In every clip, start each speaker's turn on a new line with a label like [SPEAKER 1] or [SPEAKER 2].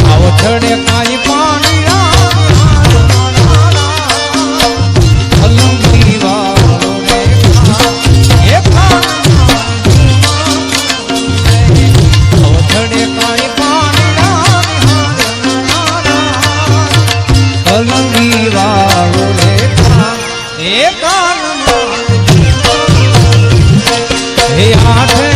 [SPEAKER 1] પાવઠડે કાઈ પાણી Alone. હે કાન હે આઠ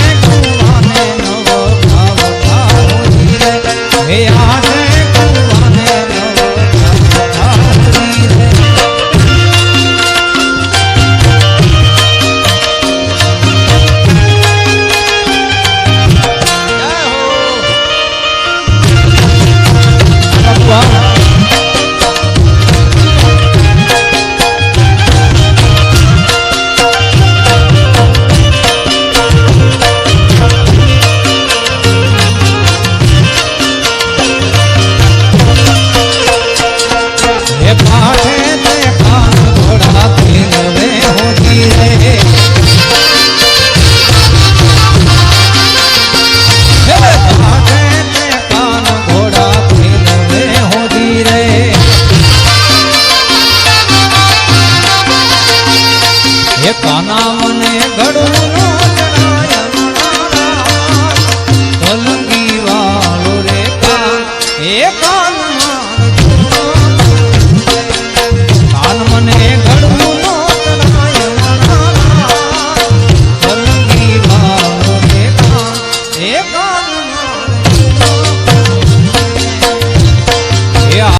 [SPEAKER 1] હે કાના મને ગળું